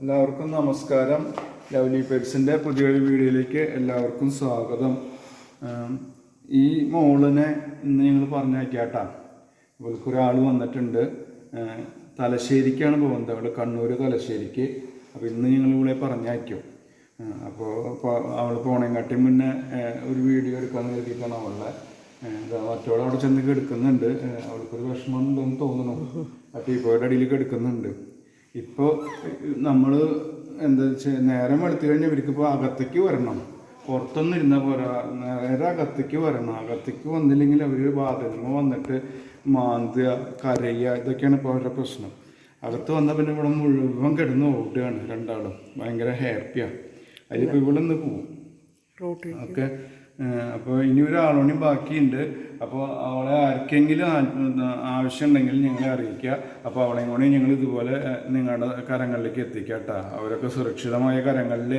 എല്ലാവർക്കും നമസ്കാരം. ലവ്ലി പെറ്റ്സിന്റെ പുതിയൊരു വീഡിയോയിലേക്ക് എല്ലാവർക്കും സ്വാഗതം. ഈ മോളിനെ ഇന്ന് ഞങ്ങൾ പറഞ്ഞയക്കാട്ടാ. ഇവൾക്ക് ഒരാൾ വന്നിട്ടുണ്ട്. തലശ്ശേരിക്കാണ് പോകുന്നത്. അവൾ കണ്ണൂർ തലശ്ശേരിക്ക്. അപ്പോൾ ഇന്ന് ഞങ്ങൾ ഇവിടെ പറഞ്ഞയക്കും. അപ്പോൾ അവൾ പോണേങ്കാട്ടി മുന്നേ ഒരു വീഡിയോ എടുക്കാൻ കരുതിയിട്ടാണ് അവളുടെ മറ്റോടെ അവിടെ ചെന്ന് എടുക്കുന്നുണ്ട് അവൾക്കൊരു വിഷമം തോന്നണം തോന്നുന്നു ആ ടീപ്പോയുടെ എടുക്കുന്നുണ്ട് കിടക്കുന്നുണ്ട്. ഇപ്പോൾ നമ്മൾ എന്താ വെച്ചാൽ നേരം വെളുത്തു കഴിഞ്ഞാൽ ഇവർക്ക് ഇപ്പോൾ അകത്തേക്ക് വരണം. പുറത്തൊന്നും ഇരുന്ന പോരാ. നേരെ അകത്തേക്ക് വരണം. അകത്തേക്ക് വന്നില്ലെങ്കിൽ അവർ ബാത്റൂമിൽ വന്നിട്ട് മാന്തുക കരയുക ഇതൊക്കെയാണ് ഇപ്പോൾ അവരുടെ പ്രശ്നം. അകത്ത് വന്നാൽ പിന്നെ ഇവിടെ മുഴുവൻ കിടന്ന് ഓടുകയാണ് രണ്ടാളും. ഭയങ്കര ഹാപ്പിയാണ് അതിലിപ്പോൾ ഇവിടെ നിന്ന് പോവും. ഒക്കെ അപ്പോൾ ഇനി ഒരാളോണി ബാക്കിയുണ്ട്. അപ്പോൾ അവളെ ആർക്കെങ്കിലും ആവശ്യമുണ്ടെങ്കിൽ ഞങ്ങളെ അറിയിക്കുക. അപ്പോൾ അവളെയും കൂടി ഞങ്ങൾ ഇതുപോലെ നിങ്ങളുടെ കരങ്ങളിലേക്ക് എത്തിക്കുക കേട്ടോ. അവരൊക്കെ സുരക്ഷിതമായ കരങ്ങളിൽ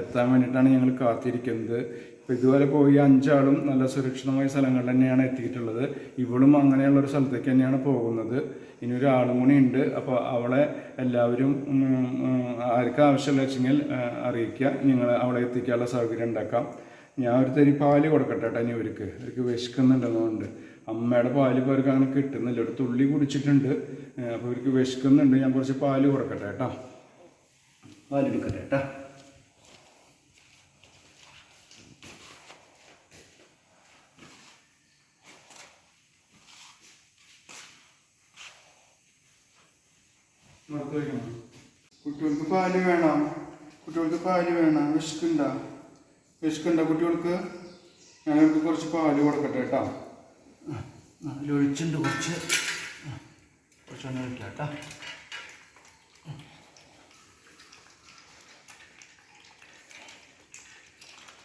എത്താൻ വേണ്ടിയിട്ടാണ് ഞങ്ങൾ കാത്തിരിക്കുന്നത്. ഇപ്പോൾ ഇതുവരെ പോയി അഞ്ചാളും നല്ല സുരക്ഷിതമായ സ്ഥലങ്ങളിൽ തന്നെയാണ് എത്തിയിട്ടുള്ളത്. ഇവളും അങ്ങനെയുള്ള ഒരു സ്ഥലത്തേക്ക് തന്നെയാണ് പോകുന്നത്. ഇനി ഒരാളും കൂടി ഉണ്ട്. അപ്പോൾ അവളെ എല്ലാവരും ആർക്കാവശ്യമില്ല വെച്ചെങ്കിൽ അറിയിക്കുക. ഞങ്ങൾ അവളെ എത്തിക്കാനുള്ള സൗകര്യം ഉണ്ടാക്കാം. ഞാൻ ഒരു തരി പാൽ കൊടുക്കട്ടെ കേട്ടോ ഇനി ഇവർക്ക്. ഇവർക്ക് വിശക്കുന്നുണ്ടെന്നുണ്ട്. അമ്മയുടെ പാൽ ഇപ്പോൾ അവർക്ക് അങ്ങനെ കിട്ടുന്നില്ല. ഒരു തുള്ളി കുടിച്ചിട്ടുണ്ട്. അപ്പോൾ ഇവർക്ക് വിശക്കുന്നുണ്ട്. ഞാൻ കുറച്ച് പാൽ കൊടുക്കട്ടെ കേട്ടോ പാൽ എടുക്കട്ടെ കേട്ടോ കുട്ടികൾക്ക് പാൽ വേണം. കുട്ടികൾക്ക് പാൽ വേണം. വിശക്കുണ്ട വിശക്കുണ്ട കുട്ടികൾക്ക് ഞങ്ങൾക്ക് കുറച്ച് പാൽ കൊടുക്കട്ടെ കേട്ടോ. അതിലൊഴിച്ചുണ്ട് കുറച്ച്. കുറച്ചൊന്ന് ഒഴിക്കാം കേട്ടോ.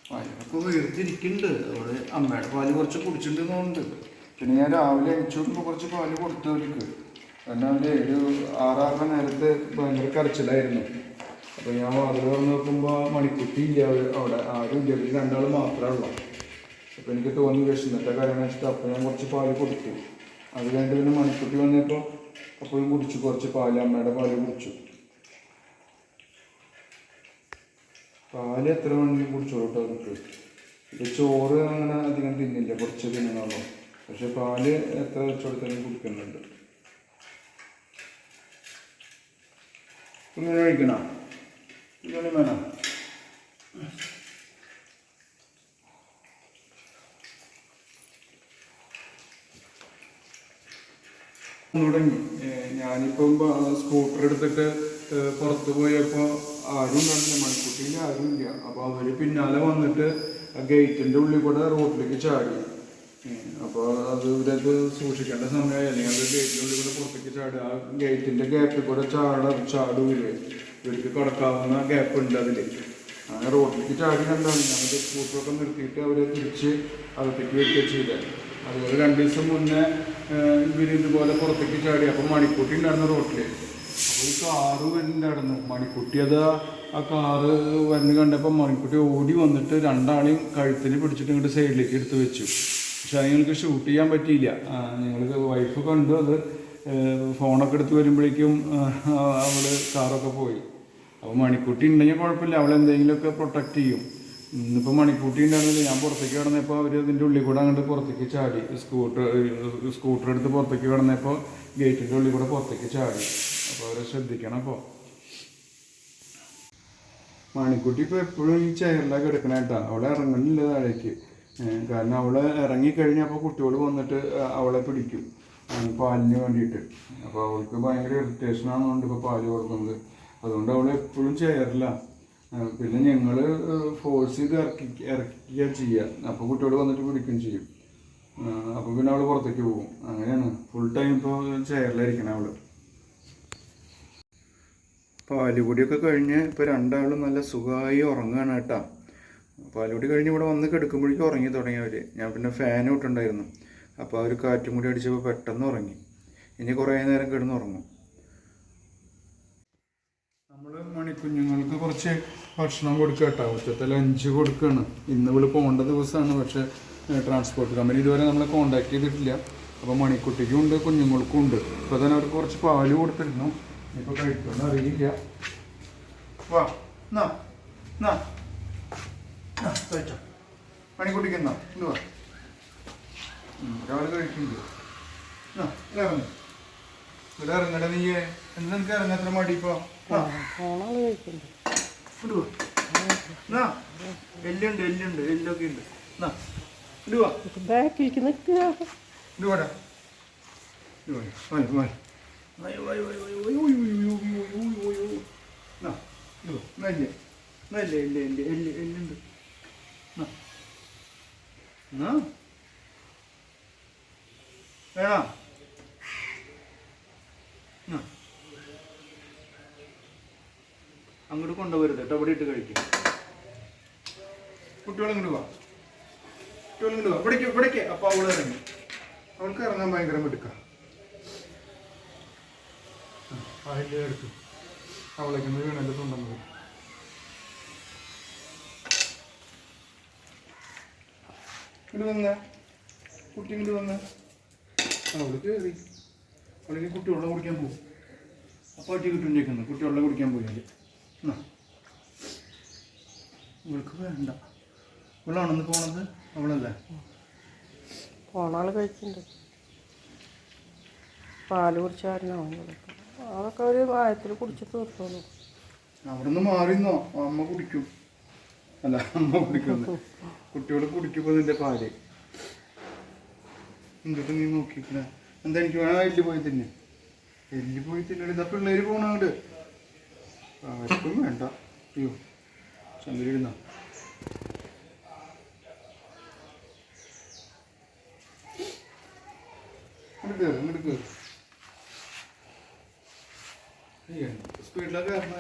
പാലൊക്കെ വീർത്തിരിക്കുന്നുണ്ട്. അവിടെ അമ്മയുടെ പാൽ കുറച്ച് കുടിച്ചിട്ടുണ്ടെന്നുണ്ട്. പിന്നെ ഞാൻ രാവിലെ അയച്ചു നോക്കുമ്പോൾ കുറച്ച് പാൽ കൊടുത്തു അവർക്ക്. കാരണം അവർ ഒരു ആറാറര നേരത്തെ ഭയങ്കര കരച്ചിലായിരുന്നു. അപ്പോൾ ഞാൻ വാതിൽ തുറന്ന് നോക്കുമ്പോൾ മണിക്കുട്ടി ഇല്ല അവിടെ ആരും ഇല്ല ഇവർ രണ്ടാൾ മാത്രമേ ഉള്ളൂ. അപ്പോൾ എനിക്ക് തോന്നി വിഷമത്തെ കാര്യം വെച്ചിട്ട് അപ്പോൾ ഞാൻ കുറച്ച് പാൽ കൊടുത്തു. അത് കഴിഞ്ഞിട്ട് പിന്നെ മണിക്കുട്ടി വന്നപ്പോൾ അപ്പോഴും കുടിച്ചു. കുറച്ച് പാൽ അമ്മയുടെ പാൽ കുടിച്ചു. പാൽ എത്ര വേണമെങ്കിലും കുടിച്ചോളൂ കേട്ടോ അവർക്ക്. ഇത് ചോറ് അങ്ങനെ അധികം തിന്നില്ല കുറച്ച് തിന്നണുള്ളൂ. പക്ഷെ പാൽ എത്ര വെച്ചോടുത്താലും കുടിക്കുന്നുണ്ട് ഇങ്ങനെ കഴിക്കണോ? കുഞ്ഞിനെ വേണം തുടങ്ങി ഞാനിപ്പം സ്കൂട്ടർ എടുത്തിട്ട് പുറത്തു പോയപ്പോൾ ആരും കണ്ടില്ല മണിക്കുട്ടിയിൽ ആരും ഇല്ല. അപ്പോൾ അവർ പിന്നാലെ വന്നിട്ട് ഗേറ്റിന്റെ ഉള്ളിൽ കൂടെ റോഡിലേക്ക് ചാടി. അപ്പോൾ അത് ഇവരത് സൂക്ഷിക്കേണ്ട സമയമായി അല്ലെങ്കിൽ അത് ഗേറ്റിന്റെ ഉള്ളിൽ കൂടെ പുറത്തേക്ക് ചാടുക ആ ഗേറ്റിന്റെ ഗ്യാപ്പിൽ കൂടെ ചാട ചാടൂലേ? ഇവർക്ക് കൊടുക്കാവുന്ന ഗ്യാപ്പ് ഉണ്ട് അതിൽ അങ്ങനെ റോഡിലേക്ക് ചാടി കണ്ടാണ്. ഞങ്ങളുടെ സ്കൂട്ടറൊക്കെ നിർത്തിയിട്ട് അവരെ തിരിച്ച് അകത്തേക്ക് വെക്കുക ചെയ്തത് അതുപോലെ രണ്ട് ദിവസം മുന്നേ ഇവർ ഇതുപോലെ പുറത്തേക്ക് ചാടി. അപ്പം മണിക്കൂട്ടി ഉണ്ടായിരുന്നു റോട്ടിൽ അപ്പോൾ ഈ കാറ് വരുന്നുണ്ടായിരുന്നു മണിക്കുട്ടി അത് ആ കാറ് വരുന്ന കണ്ടപ്പോൾ മണിക്കുട്ടി ഓടി വന്നിട്ട് രണ്ടാളെയും കഴുത്തിന് പിടിച്ചിട്ട് ഇങ്ങോട്ട് സൈഡിലേക്ക് എടുത്ത് വെച്ചു. പക്ഷെ ഞങ്ങൾക്ക് ഷൂട്ട് ചെയ്യാൻ പറ്റിയില്ല. ഞങ്ങൾക്ക് വൈഫ് കണ്ടു അത് ഫോണൊക്കെ എടുത്ത് വരുമ്പോഴേക്കും അവൾ കാറൊക്കെ പോയി. അപ്പോൾ മണിക്കുട്ടി ഉണ്ടെങ്കിൽ കുഴപ്പമില്ല. അവൾ എന്തെങ്കിലുമൊക്കെ പ്രൊട്ടക്റ്റ് ചെയ്യും. ഇന്നിപ്പോൾ മണിക്കൂട്ടി ഉണ്ടായിരുന്നില്ല. ഞാൻ പുറത്തേക്ക് കിടന്നപ്പോൾ അവർ ഇതിന്റെ ഉള്ളിൽ കൂടെ അങ്ങോട്ട് പുറത്തേക്ക് ചാടി. സ്കൂട്ടർ സ്കൂട്ടർ എടുത്ത് പുറത്തേക്ക് കിടന്നപ്പോൾ ഗേറ്റിന്റെ ഉള്ളിൽ കൂടെ പുറത്തേക്ക് ചാടി. അപ്പോൾ അവരെ ശ്രദ്ധിക്കണം അപ്പോൾ മണിക്കുട്ടി ഇപ്പോൾ എപ്പോഴും ഈ ചെയറിലാണ് കിടക്കണ കേട്ടോ. അവളെ ഇറങ്ങുന്നില്ല താഴേക്ക്. കാരണം അവളെ ഇറങ്ങിക്കഴിഞ്ഞപ്പോൾ കുട്ടികൾ വന്നിട്ട് അവളെ പിടിക്കും. പാലിന് വേണ്ടിയിട്ട്. അപ്പോൾ അവൾക്ക് ഭയങ്കര ഇറിറ്റേഷൻ ആണെന്നുണ്ട് ഇപ്പോൾ പാൽ കൊടുക്കുന്നത്. അതുകൊണ്ട് അവൾ എപ്പോഴും ചേരില്ല പിന്നെ ഞങ്ങൾ ഫോഴ്സ് ചെയ്ത് ഇറക്കി ഇറക്കുക ചെയ്യുക അപ്പോൾ കുട്ടിയോട് വന്നിട്ട് പിടിക്കുകയും ചെയ്യും. അപ്പോൾ പിന്നെ അവൾ പുറത്തേക്ക് പോകും. അങ്ങനെയാണ്. ഫുൾ ടൈം ഇപ്പോൾ ചെയറിലായിരിക്കണം അവൾ പാലുപൊടിയൊക്കെ കഴിഞ്ഞ് ഇപ്പോൾ രണ്ടാളും നല്ല സുഖമായി ഉറങ്ങുകയാണ് കേട്ടോ. പാലുപൊടി കഴിഞ്ഞ് ഇവിടെ വന്ന് കിടക്കുമ്പോഴേക്കും ഉറങ്ങി തുടങ്ങി അവർ ഞാൻ പിന്നെ ഫാൻ ഇട്ടുണ്ടായിരുന്നു അപ്പോൾ അവർ കാറ്റും കൂടി അടിച്ചപ്പോൾ പെട്ടെന്ന് ഉറങ്ങി. ഇനി കുറേ നേരം കിടന്ന് ഉറങ്ങും നമ്മൾ മണിക്കുഞ്ഞുങ്ങൾക്ക് കുറച്ച് ഭക്ഷണം കൊടുക്കുക കേട്ടോ ഉച്ചത്തെ ലഞ്ച് കൊടുക്കുകയാണ് ഇന്ന് ഇവിടെ പോകേണ്ട ദിവസമാണ് പക്ഷേ ട്രാൻസ്പോർട്ട് കമ്പനി ഇതുവരെ നമ്മളെ കോണ്ടാക്ട് ചെയ്തിട്ടില്ല. അപ്പോൾ മണിക്കുട്ടിക്കും ഉണ്ട് കുഞ്ഞുങ്ങൾക്കും ഉണ്ട്. ഇപ്പോൾ തന്നെ അവർക്ക് കുറച്ച് പാൽ കൊടുത്തിരുന്നു. ഇപ്പോൾ കഴിക്കുമെന്ന് അറിയില്ല. വാ എന്നാ മണിക്കുട്ടിക്ക് എന്നാ ഇന്ന് വാ. ഒരാൾ കഴിക്കുന്നുണ്ട്. എന്നാ ഇവിടെ ഇറങ്ങ്. ഇവിടെ ഇറങ്ങട്ടെ നീ എന്താ നിനക്ക് ഇറങ്ങാത്ര മടി ഇപ്പോ? എല്ലുണ്ട് എല്ലുണ്ട് എല്ലൊക്കെ ഉണ്ട്. വേണോ? അങ്ങോട്ട് കൊണ്ടുപോകരുത് കേട്ടോ ഇവിടെ ഇട്ട് കഴിക്കും. കുട്ടികളിങ്ങോട്ട് വാ. കുട്ടികളിങ്ങോട്ട് വാ. ഇവിടേക്ക് ഇവിടേക്ക്. അപ്പോൾ അവൾ ഇറങ്ങി. അവൾക്ക് ഇറങ്ങാൻ ഭയങ്കര മിടുക്ക. അതിന്റെ എടുത്തു അവളേക്ക് വീണല്ലോ തുണ്ടെന്ന് ഇങ്ങോട്ട് വന്ന. കുട്ടി ഇങ്ങോട്ട് വന്ന. അവൾ കയറി അവളേക്ക് കുട്ടി വെള്ളം കുടിക്കാൻ പോകും. അപ്പോൾ ഒറ്റ കിട്ടും കുട്ടിവെള്ളം കുടിക്കാൻ പോയി ഇവൾക്ക് വേണ്ട. ഇവളാണെന്ന് പോണത്? അവളല്ലേ? ഫോണാൾ കഴിക്കുന്നുണ്ട് പാൽ കുടിച്ചാരനാവും അതൊക്കെ ഒരു വായത്തിൽ കുടിച്ച് തീർത്തോളൂ അവിടുന്ന് മാറിന്നോ? അമ്മ കുടിക്കും. അല്ല അമ്മ കുടിക്കും. കുട്ടികൾ കുടിക്കുമ്പോ നിന്റെ പാൽ. എന്തിട്ട് നീ നോക്കിക്കണേ എന്താ എനിക്ക് വേണം എല്ല് പോയി തന്നെ. എല്ല് പോയി തന്നെ ഇതാ പിള്ളേര് പോണങ്ങോട്ട് വിശപ്പൊന്നും വേണ്ട. അയ്യോ ചമ്മലിരുന്നോ സ്പീഡിലൊക്കെ കയറണ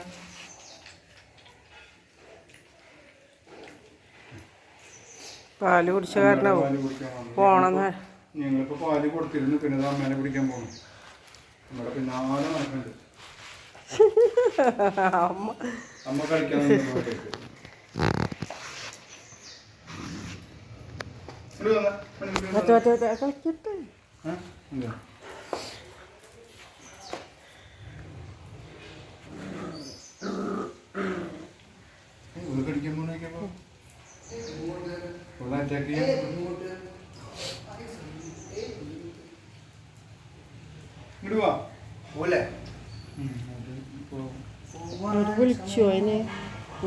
പാൽ കുടിച്ച കാരണം പോണെന്ന് ഞങ്ങളിപ്പോ പാൽ കൊടുത്തിരുന്നു പിന്നെ അമ്മേനെ പിടിക്കാൻ പോകണം നമ്മുടെ പിന്നാലെ നടക്കുന്നുണ്ട് അമ്മ അമ്മ കളിക്കാൻ മറ്റേ മറ്റേ കളിക്കട്ടെ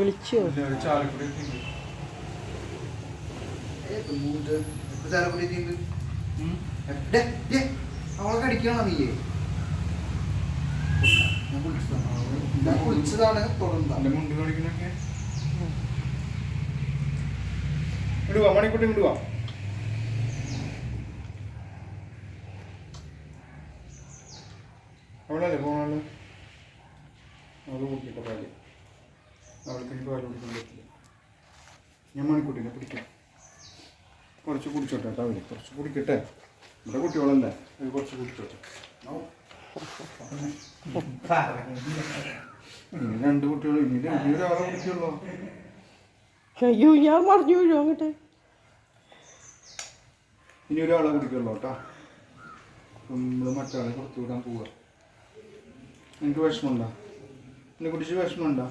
പൊളിച്ചോ അവളൊക്കെ അടിക്കണോ അവിടെ പോണല്ലോ അവൾക്ക് ഇനി പാൽ കുടിക്കാൻ പറ്റില്ല. ഞാൻ മണിക്കുട്ടീനെ പിടിക്കാം. കുറച്ച് കുടിച്ചോട്ടെ കേട്ടോ അവർ. കുറച്ച് കുടിക്കട്ടെ. നമ്മുടെ കുട്ടികളല്ലേ? അവർ കുറച്ച് കുടിച്ചോട്ടെ. ഇനി രണ്ട് കുട്ടികൾ ഇനി ഇനി ഒരാളെ കുടിക്കുള്ളൂ. അയ്യോ ഞാൻ മറിഞ്ഞു വീഴും അങ്ങോട്ട്. ഇനി ഒരാളെ കുടിക്കുള്ളൂ കേട്ടോ. നമ്മൾ മറ്റാളെ പുറത്തു വിടാൻ പോവുക എനിക്ക് വിഷമമുണ്ടോ? എന്നെ കുടിച്ച് വിഷമമുണ്ടോ?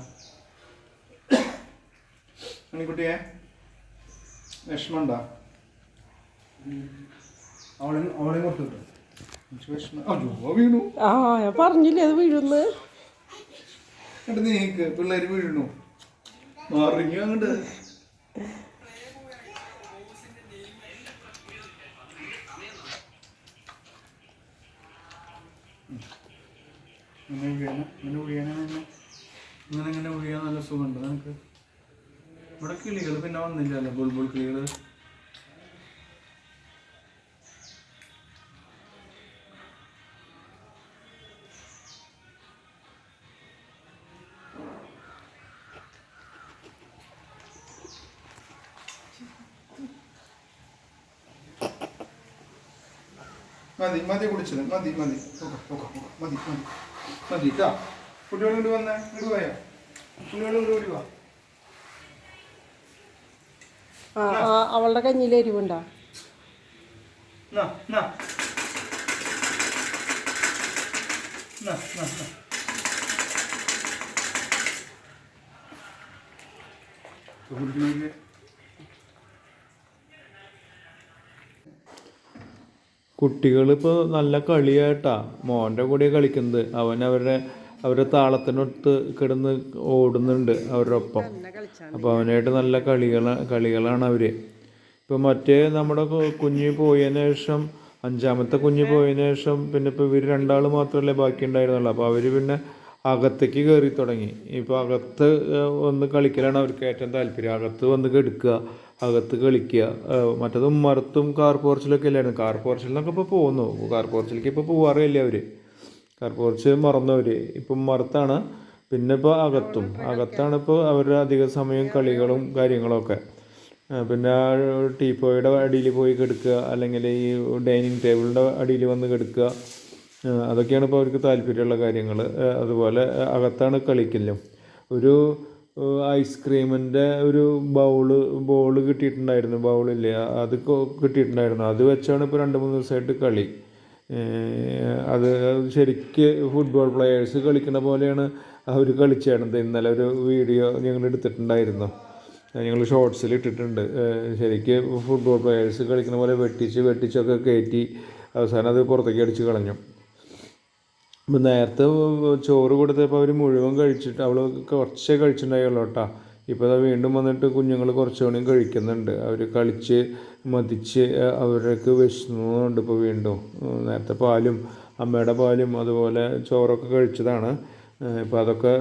മണിക്കുട്ടിയെ വിഷമമുണ്ടോ? അവളെ അവളെ കൊടുത്തു ആ ഞാൻ പറഞ്ഞില്ലേ അത് വീഴുന്ന്? എന്നിട്ട് നീക്ക് പിള്ളേര് വീഴണു മാറിഞ്ഞു അങ്ങോട്ട്. ഇങ്ങനെ വീഴാന ഇങ്ങനെ വീഴാന ഇങ്ങനെ ഇങ്ങനെ വീഴാൻ നല്ല സുഖമുണ്ട് നിനക്ക്? ഇവിടെ കിളികൾ പിന്നെ വന്നില്ലല്ലോ ബുൾബുൾ കിളികൾ മതി മതി കുടിച്ചത് മതി മതി. മതി മതി. മതി ഇതാ. കുട്ടികൾ കൊണ്ട് വന്നേ ഇങ്ങോട്ട് പോയോ. കുട്ടികൾ ഇങ്ങോട്ട് വാ. അവളുടെ കഞ്ഞിയിൽ എരിവുണ്ടോ? കുട്ടികളിപ്പോൾ നല്ല കളിയായിട്ടാ. മോന്റെ കൂടെ കളിക്കുന്നത്. അവൻ അവരുടെ അവരുടെ താളത്തിനൊത്ത് കിടന്ന് ഓടുന്നുണ്ട് അവരുടെ ഒപ്പം അപ്പോൾ അവനായിട്ട് നല്ല കളികള കളികളാണ് അവർ ഇപ്പോൾ മറ്റേ നമ്മുടെ കുഞ്ഞ് പോയതിന് ശേഷം അഞ്ചാമത്തെ കുഞ്ഞ് പോയതിന് ശേഷം പിന്നെ ഇപ്പോൾ ഇവർ രണ്ടാൾ മാത്രമല്ലേ ബാക്കി ഉണ്ടായിരുന്നുള്ളൂ. അപ്പോൾ അവർ പിന്നെ അകത്തേക്ക് കയറി തുടങ്ങി. ഇപ്പോൾ അകത്ത് വന്ന് കളിക്കലാണ് അവർക്ക് ഏറ്റവും താല്പര്യം. അകത്ത് വന്ന് കെടുക്കുക അകത്ത് കളിക്കുക. മറ്റതും മറത്തും കാർ പോർച്ചിലൊക്കെ അല്ലായിരുന്നു. കാർ പോർച്ചിലൊക്കെ ഇപ്പോൾ പോകുന്നു കാർ പോർച്ചിലേക്ക് ഇപ്പോൾ പോവാറേ അവർ കാർ കുറച്ച് മറന്നവർ ഇപ്പം മറത്താണ്. പിന്നെ ഇപ്പോൾ അകത്തും. അകത്താണ് ഇപ്പോൾ അവരുടെ അധിക സമയം കളികളും കാര്യങ്ങളൊക്കെ. പിന്നെ ടീപ്പോയുടെ അടിയിൽ പോയി കിടക്കുക അല്ലെങ്കിൽ ഈ ഡൈനിങ് ടേബിളിന്റെ അടിയിൽ വന്ന് കിടക്കുക അതൊക്കെയാണ് ഇപ്പോൾ അവർക്ക് താല്പര്യമുള്ള കാര്യങ്ങൾ അതുപോലെ അകത്താണ് കളിക്കലും. ഒരു ഐസ്ക്രീമിന്റെ ഒരു ബൗൾ ബോൾ കിട്ടിയിട്ടുണ്ടായിരുന്നു. ബൗളില്ലേ? അത് കിട്ടിയിട്ടുണ്ടായിരുന്നു. അത് വെച്ചാണ് ഇപ്പോൾ രണ്ട് മൂന്ന് ദിവസമായിട്ട് കളി. അത് ശരിക്ക് ഫുട്ബോൾ പ്ലെയേഴ്സ് കളിക്കുന്ന പോലെയാണ് അവർ കളിച്ചേണത് ഇന്നലെ ഒരു വീഡിയോ ഞങ്ങൾ എടുത്തിട്ടുണ്ടായിരുന്നു. ഞങ്ങൾ ഷോർട്സിൽ ഇട്ടിട്ടുണ്ട്. ശരിക്ക് ഫുട്ബോൾ പ്ലെയേഴ്സ് കളിക്കുന്ന പോലെ വെട്ടിച്ച് വെട്ടിച്ചൊക്കെ കയറ്റി അവസാനം അത് പുറത്തേക്ക് അടിച്ച് കളഞ്ഞു. അപ്പം നേരത്തെ ചോറ് കൊടുത്തപ്പോൾ അവർ മുഴുവൻ കഴിച്ചിട്ട് അവൾ കുറച്ചേ കഴിച്ചിട്ടുണ്ടായുള്ളൂ കേട്ടോ. ഇപ്പോൾ അത് വീണ്ടും വന്നിട്ട് കുഞ്ഞുങ്ങൾ കുറച്ചുകൂടി കഴിക്കുന്നുണ്ട്. അവർ കളിച്ച് മതിച്ച് അവർക്ക് വിശന്നുണ്ട് ഇപ്പോൾ വീണ്ടും. നേരത്തെ പാലും അമ്മയുടെ പാലും അതുപോലെ ചോറൊക്കെ കഴിച്ചതാണ്. ഇപ്പോൾ അതൊക്കെ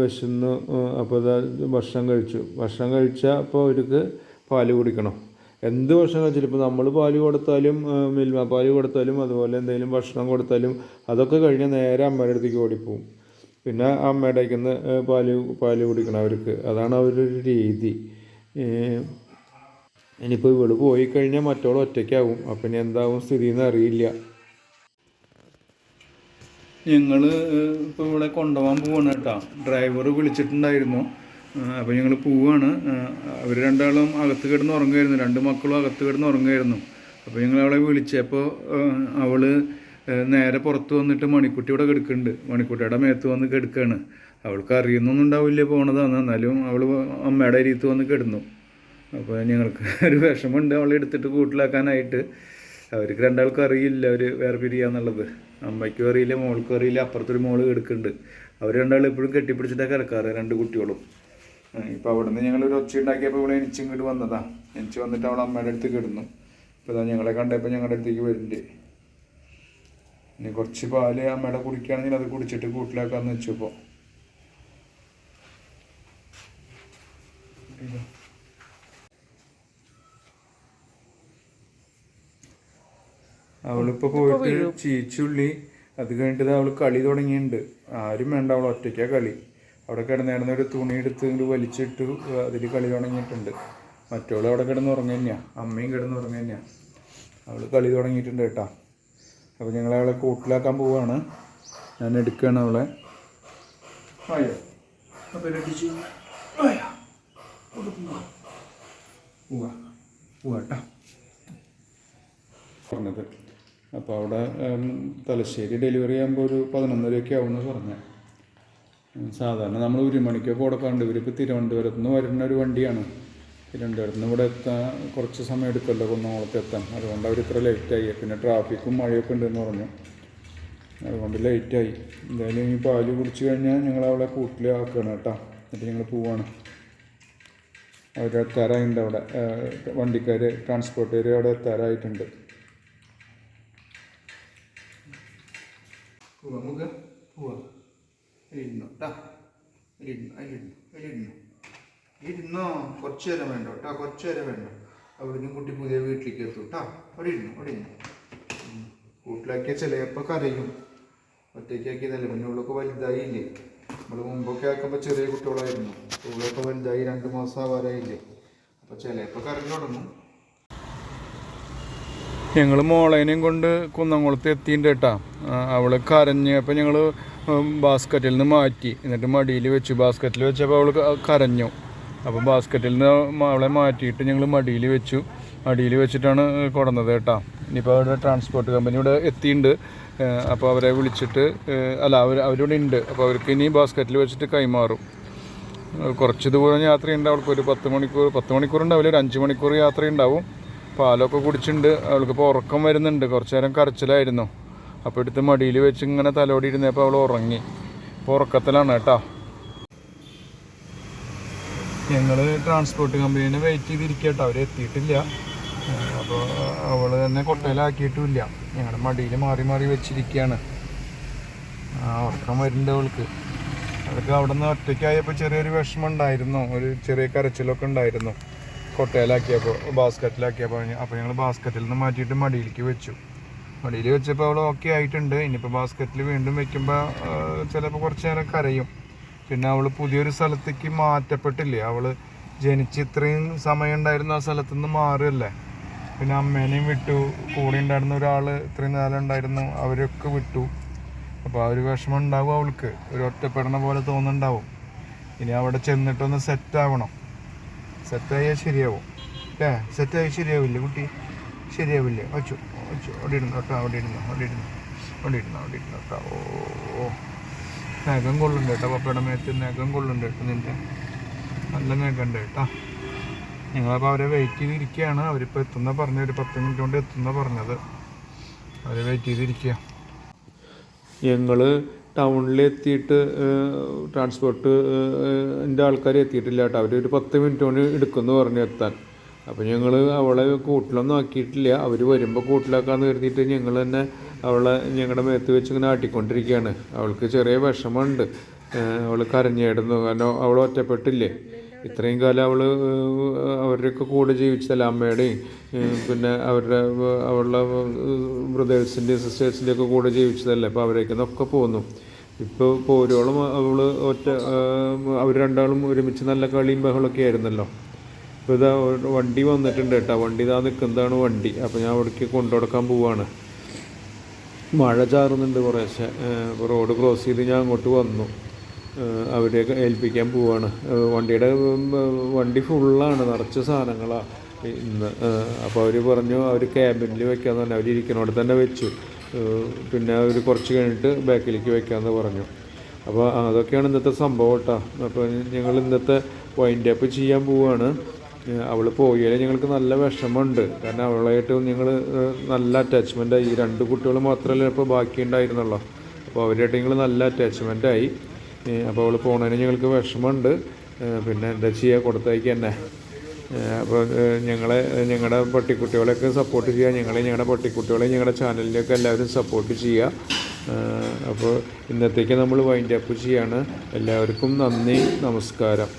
വിശന്ന് അപ്പോൾ ഇതാ ഭക്ഷണം കഴിച്ചു. ഭക്ഷണം കഴിച്ചാൽ അപ്പോൾ അവർക്ക് പാൽ കുടിക്കണം. എന്ത് ഭക്ഷണം കഴിച്ചാലും ഇപ്പോൾ നമ്മൾ പാൽ കൊടുത്താലും മിൽമ പാൽ കൊടുത്താലും അതുപോലെ എന്തെങ്കിലും ഭക്ഷണം കൊടുത്താലും അതൊക്കെ കഴിഞ്ഞാൽ നേരെ അമ്മയുടെ അടുത്തേക്ക് ഓടിപ്പോവും. പിന്നെ അമ്മയുടെ നിന്ന് പാൽ പാൽ കുടിക്കണം അവർക്ക്. അതാണ് അവരുടെ ഒരു രീതി. ഇനിയിപ്പോൾ ഇവൾ പോയി കഴിഞ്ഞാൽ മറ്റോൾ ഒറ്റയ്ക്കാവും. അപ്പം ഇനി എന്താവും സ്ഥിതി എന്ന് അറിയില്ല ഞങ്ങൾ ഇപ്പോൾ ഇവിടെ കൊണ്ടുപോകാൻ പോവാണ് കേട്ടോ. ഡ്രൈവർ വിളിച്ചിട്ടുണ്ടായിരുന്നു. അപ്പോൾ ഞങ്ങൾ പോവാണ്. അവർ രണ്ടാളും അകത്ത് കിടന്ന് ഉറങ്ങുമായിരുന്നു രണ്ട് മക്കളും അകത്ത് കിടന്ന് ഉറങ്ങുമായിരുന്നു അപ്പോൾ ഞങ്ങൾ അവളെ വിളിച്ചപ്പോൾ അവൾ നേരെ പുറത്ത് വന്നിട്ട് മണിക്കുട്ടി ഇവിടെ കിടക്കുന്നുണ്ട്. മണിക്കുട്ടിയുടെ മേത്ത് വന്ന് കിടക്കുകയാണ് അവൾക്ക് അറിയുന്നൊന്നും ഉണ്ടാവില്ല പോണതാണ്. എന്നാലും അവൾ അമ്മയുടെ അരിയത്ത് വന്ന് കിടന്നു. അപ്പോൾ ഞങ്ങൾക്ക് ഒരു വിഷമമുണ്ട് അവളെ എടുത്തിട്ട് കൂട്ടിലാക്കാനായിട്ട്. അവർക്ക് രണ്ടാൾക്കും അറിയില്ല അവർ വേറെ പിരിയാന്നുള്ളത് അമ്മയ്ക്കും അറിയില്ല മോൾക്കും അറിയില്ല. അപ്പുറത്തൊരു മോൾ കിടക്കുന്നുണ്ട്. അവർ രണ്ടാളും എപ്പോഴും കെട്ടിപ്പിടിച്ചിട്ടാണ് കിടക്കാറ് രണ്ട് കുട്ടികളും. ഇപ്പോൾ അവിടെ നിന്ന് ഞങ്ങളൊരു ഒച്ച ഉണ്ടാക്കിയപ്പോൾ ഇവിടെ എനിച്ചിങ്ങോട്ട് വന്നതാണ് വന്നതാ. എനിച്ച് വന്നിട്ട് അവൾ അമ്മയുടെ അടുത്ത് കിടന്നു. ഇപ്പോൾ ഞങ്ങളെ കണ്ടപ്പോൾ ഞങ്ങളുടെ അടുത്തേക്ക് വരുന്നുണ്ട് ഇനി കുറച്ച് പാൽ അമ്മയുടെ കുടിക്കുകയാണെങ്കിൽ അത് കുടിച്ചിട്ട് കൂട്ടിലാക്കാന്ന് വെച്ചപ്പോൾ അവളിപ്പോ പോയിട്ട് ചീച്ചുള്ളി അത് കഴിഞ്ഞിട്ട് അവൾ കളി തുടങ്ങിയിട്ടുണ്ട്. ആരും വേണ്ട അവൾ ഒറ്റയ്ക്കാ കളി. അവിടെ കിടന്നിരുന്ന ഒരു തുണി എടുത്ത് ഇങ്ങോട്ട് വലിച്ചിട്ട് അതിൽ കളി തുടങ്ങിയിട്ടുണ്ട്. മറ്റവൾ അവിടെ കിടന്ന് ഉറങ്ങുക തന്നെയാണ് അമ്മയും കിടന്ന് ഉറങ്ങുക തന്നെയാണ് അവൾ കളി തുടങ്ങിയിട്ടുണ്ട് കേട്ടോ. അപ്പോൾ ഞങ്ങൾ അവളെ കൂട്ടിലാക്കാൻ പോവാണ്. ഞാൻ എടുക്കുകയാണ് അവളെ. അപ്പോൾ പോവാ. പറഞ്ഞത്. അപ്പോൾ അവിടെ തലശ്ശേരി ഡെലിവറി ചെയ്യുമ്പോൾ ഒരു പതിനൊന്നരയൊക്കെ ആവുമെന്ന് പറഞ്ഞത് സാധാരണ നമ്മൾ ഒരു മണിക്കൊക്കെ കൊടുക്കാണ്ട് ഇവരിപ്പോൾ തിരുവനന്തപുരത്ത് നിന്ന് വരുന്ന ഒരു വണ്ടിയാണ്. തിരുവനന്തപുരത്ത് നിന്ന് ഇവിടെ എത്താൻ കുറച്ച് സമയം എടുക്കുമല്ലോ കുന്നംകുളത്ത് എത്താൻ. അതുകൊണ്ട് അവർ ഇത്ര ലേറ്റായി പിന്നെ ട്രാഫിക്കും മഴയൊക്കെ ഉണ്ടെന്ന് പറഞ്ഞു. അതുകൊണ്ട് ലേറ്റായി എന്തായാലും ഈ പാൽ കുടിച്ച് കഴിഞ്ഞാൽ ഞങ്ങൾ അവളെ കൂട്ടിലാക്കുകയാണ് കേട്ടോ. എന്നിട്ട് ഞങ്ങൾ പോവാണ്. അവർ എത്താറായിട്ടുണ്ട് അവിടെ. വണ്ടിക്കാർ ട്രാൻസ്പോർട്ടുകാർ അവിടെ എത്താറായിട്ടുണ്ട്. നമുക്ക് പോവാ. ഇരുന്നു കേട്ടോ ഇരുന്നു ഇരുന്നു ഇരുന്നു ഇരുന്നോ കുറച്ച് നേരം വേണ്ട കേട്ടോ കുറച്ച് നേരം വേണ്ട അവിടുന്ന് കുട്ടി പുതിയ വീട്ടിലേക്ക് എത്തും കേട്ടോ അവിടെ ഇരുന്നു അവിടെ ഇരുന്നു. കൂട്ടിലാക്കിയ ചിലപ്പോൾ കരയും. ഒറ്റയ്ക്കാക്കിയതല്ലേ പിന്നെ ഇവളൊക്കെ വലുതായില്ലേ? നമ്മൾ മുമ്പൊക്കെ ആക്കുമ്പോൾ ചെറിയ കുട്ടികളായിരുന്നു. ഇവളൊക്കെ വലുതായി രണ്ട് മാസം ആവാറായില്ലേ? അപ്പോൾ ചിലപ്പോൾ കരഞ്ഞു തുടങ്ങും. ഞങ്ങൾ മോളേനെയും കൊണ്ട് കുന്നംകുളത്ത് എത്തിയിട്ടുണ്ട് കേട്ടാ അവൾ കരഞ്ഞ് അപ്പോൾ ഞങ്ങൾ ബാസ്ക്കറ്റിൽ നിന്ന് മാറ്റി. എന്നിട്ട് മടിയിൽ വെച്ചു. ബാസ്ക്കറ്റിൽ വെച്ചപ്പോൾ അവൾ കരഞ്ഞു. അപ്പോൾ ബാസ്ക്കറ്റിൽ നിന്ന് അവളെ മാറ്റിയിട്ട് ഞങ്ങൾ മടിയിൽ വെച്ചു. മടിയിൽ വെച്ചിട്ടാണ് കൊടുന്നത് കേട്ടോ. ഇനിയിപ്പോൾ അവിടെ ട്രാൻസ്പോർട്ട് കമ്പനി ഇവിടെ എത്തിയിട്ടുണ്ട് അപ്പോൾ അവരെ വിളിച്ചിട്ട് അല്ല അവർ അവരിവിടെ ഉണ്ട് അപ്പോൾ അവർക്ക് ഇനി ബാസ്ക്കറ്റിൽ വെച്ചിട്ട് കൈമാറും. കുറച്ച് ദൂരം യാത്രയുണ്ട്. അവൾക്ക് ഒരു പത്ത് മണിക്കൂർ പത്ത് മണിക്കൂർ ഉണ്ടാവില്ല ഒരു അഞ്ച് മണിക്കൂർ യാത്രയുണ്ടാവും പാലൊക്കെ കുടിച്ചിട്ടുണ്ട് അവൾക്ക് ഇപ്പോൾ ഉറക്കം വരുന്നുണ്ട്. കുറച്ച് നേരം കരച്ചിലായിരുന്നു. അപ്പോൾ എടുത്ത് മടിയിൽ വെച്ച് ഇങ്ങനെ തലോടി ഇരുന്നപ്പോൾ അവൾ ഉറങ്ങി. ഇപ്പോൾ ഉറക്കത്തിലാണ് കേട്ടോ. ഞങ്ങൾ ട്രാൻസ്പോർട്ട് കമ്പനീനെ വെയിറ്റ് ചെയ്തിരിക്കട്ടോ. കേട്ടോ അവർ എത്തിയിട്ടില്ല അപ്പോൾ അവൾ തന്നെ കൊട്ടയിലാക്കിയിട്ടുമില്ല. ഞങ്ങളുടെ മടിയിൽ മാറി മാറി വെച്ചിരിക്കുകയാണ് ഉറക്കം വരുന്നുണ്ട് അവൾക്ക്. അവൾക്ക് അവിടെ നിന്ന് ഒറ്റയ്ക്കായപ്പോൾ ചെറിയൊരു വിഷമം ഉണ്ടായിരുന്നു ഒരു ചെറിയ കരച്ചിലൊക്കെ ഉണ്ടായിരുന്നു. കൊട്ടയിലാക്കിയപ്പോൾ ബാസ്ക്കറ്റിലാക്കിയപ്പോൾ അപ്പോൾ ഞങ്ങൾ ബാസ്ക്കറ്റിൽ നിന്ന് മാറ്റിയിട്ട് മടിയിലേക്ക് വെച്ചു. മടിയിൽ വെച്ചപ്പോൾ അവൾ ഓക്കെ ആയിട്ടുണ്ട്. ഇനിയിപ്പോൾ ബാസ്ക്കറ്റിൽ വീണ്ടും വെക്കുമ്പോൾ ചിലപ്പോൾ കുറച്ച് നേരം കരയും. പിന്നെ അവൾ പുതിയൊരു സ്ഥലത്തേക്ക് മാറ്റപ്പെട്ടില്ലേ? അവൾ ജനിച്ച് ഇത്രയും സമയം ഉണ്ടായിരുന്ന ആ സ്ഥലത്തു നിന്ന് മാറുകയല്ലേ? പിന്നെ അമ്മേനെയും വിട്ടു. കൂടെ ഉണ്ടായിരുന്ന ഒരാൾ ഇത്രയും നേരം ഉണ്ടായിരുന്നു അവരൊക്കെ വിട്ടു. അപ്പോൾ ആ ഒരു വിഷമം ഉണ്ടാവും അവൾക്ക്. ഒരു ഒറ്റപ്പെടണ പോലെ തോന്നുന്നുണ്ടാവും. ഇനി അവിടെ ചെന്നിട്ടൊന്ന് സെറ്റാവണം സെറ്റായാൽ ശരിയാവും. ഏ സെറ്റായാൽ ശരിയാവില്ല കുട്ടി? ശരിയാവില്ലേ? വച്ചു. വച്ചു. അവിടെ ഇരുന്നു കേട്ടോ അവിടെ ഇരുന്നു അവിടെ ഇരുന്നു. അവിടെ ഇരുന്നു അവിടെ ഇരുന്നു കേട്ടോ ഓ. നഖം കൊള്ളുണ്ട് കേട്ടോ പപ്പയുടെ മേത്ത് നഖം കൊള്ളുണ്ട് കേട്ടോ നിന്റെ നല്ല നഖമുണ്ട് കേട്ടോ. ഞങ്ങളപ്പോൾ അവരെ വെയിറ്റ് ചെയ്തിരിക്കുകയാണ്. അവരിപ്പോൾ എത്തുന്ന പറഞ്ഞ ഒരു പത്ത് മിനിറ്റ് കൊണ്ട് എത്തുന്ന പറഞ്ഞത്? അവരെ വെയിറ്റ് ചെയ്തിരിക്കുക. ഞങ്ങൾ ടൗണിൽ എത്തിയിട്ട് ട്രാൻസ്പോർട്ട് എന്റെ ആൾക്കാർ എത്തിയിട്ടില്ല കേട്ടോ. അവർ ഒരു പത്ത് മിനിറ്റ് കൊണ്ട് എടുക്കുമെന്ന് പറഞ്ഞു എത്താൻ. അപ്പോൾ ഞങ്ങൾ അവളെ കൂട്ടിലൊന്നും ആക്കിയിട്ടില്ല. അവർ വരുമ്പോൾ കൂട്ടിലാക്കാന്ന് കരുതിയിട്ട് ഞങ്ങൾ തന്നെ അവളെ ഞങ്ങളുടെ മേത്ത് വെച്ച് ഇങ്ങനെ ആട്ടിക്കൊണ്ടിരിക്കുകയാണ് അവൾക്ക് ചെറിയ വിഷമമുണ്ട്. അവൾ കരഞ്ഞിടുന്നു. കാരണം അവൾ ഒറ്റപ്പെട്ടില്ലേ? ഇത്രയും കാലം അവൾ അവരുടെയൊക്കെ കൂടെ ജീവിച്ചതല്ല അമ്മയുടെയും? പിന്നെ അവരുടെ അവളുടെ ബ്രദേഴ്സിന്റെയും സിസ്റ്റേഴ്സിന്റെയും ഒക്കെ കൂടെ ജീവിച്ചതല്ലേ? അപ്പോൾ അവരേക്ക് നിന്നൊക്കെ പോന്നു. ഇപ്പോൾ പോരോളം അവൾ ഒറ്റ അവർ രണ്ടാളും ഒരുമിച്ച് നല്ല കളിയും ബഹളമൊക്കെ ആയിരുന്നല്ലോ? ഇപ്പോൾ ഇതാ വണ്ടി വന്നിട്ടുണ്ട് കേട്ടോ. വണ്ടി ഇതാ നിൽക്കുന്നതാണ് വണ്ടി. അപ്പോൾ ഞാൻ അവിടേക്ക് കൊണ്ടുകൊടുക്കാൻ പോവാണ്. മഴ ചാറുന്നുണ്ട് കുറേശ്ശെ. റോഡ് ക്രോസ് ചെയ്ത് ഞാൻ അങ്ങോട്ട് വന്നു. അവരെ ഏൽപ്പിക്കാൻ പോവാണ്. വണ്ടിയുടെ വണ്ടി ഫുള്ളാണ്. നിറച്ച് സാധനങ്ങളാണ് ഇന്ന് അപ്പോൾ അവർ പറഞ്ഞു അവർ ക്യാബിനിൽ വെക്കാന്ന് പറഞ്ഞു. അവർ ഇരിക്കണോടെ തന്നെ വെച്ചു. പിന്നെ അവർ കുറച്ച് കഴിഞ്ഞിട്ട് ബാക്കിലേക്ക് വെക്കാമെന്ന് പറഞ്ഞു. അപ്പോൾ അതൊക്കെയാണ് ഇന്നത്തെ സംഭവം കേട്ടോ. അപ്പോൾ ഞങ്ങൾ ഇന്നത്തെ വൈൻഡ് അപ്പ് ചെയ്യാൻ പോവുകയാണ് അവൾ പോയാൽ ഞങ്ങൾക്ക് നല്ല വിഷമമുണ്ട്. കാരണം അവളായിട്ട് ഞങ്ങൾ നല്ല അറ്റാച്ച്മെന്റായി ഈ രണ്ട് കുട്ടികൾ മാത്രമല്ല ഇപ്പോൾ ബാക്കി ഉണ്ടായിരുന്നുള്ളൂ. അപ്പോൾ അവരായിട്ട് ഞങ്ങൾ നല്ല അറ്റാച്ച്മെന്റായി അപ്പോൾ അവൾ പോണതിന് ഞങ്ങൾക്ക് വിഷമമുണ്ട്. പിന്നെ എന്താ ചെയ്യുക കൊടുത്തയക്കുക തന്നെ. അപ്പോൾ ഞങ്ങളെ ഞങ്ങളുടെ പട്ടിക്കുട്ടികളെയൊക്കെ സപ്പോർട്ട് ചെയ്യുക ഞങ്ങളെ ഞങ്ങളുടെ പട്ടിക്കുട്ടികളെ ഞങ്ങളുടെ ചാനലിലേക്ക് എല്ലാവരും സപ്പോർട്ട് ചെയ്യുക അപ്പോൾ ഇന്നത്തേക്ക് നമ്മൾ വൈൻഡ് അപ്പ് ചെയ്യാണ്. എല്ലാവർക്കും നന്ദി നമസ്കാരം.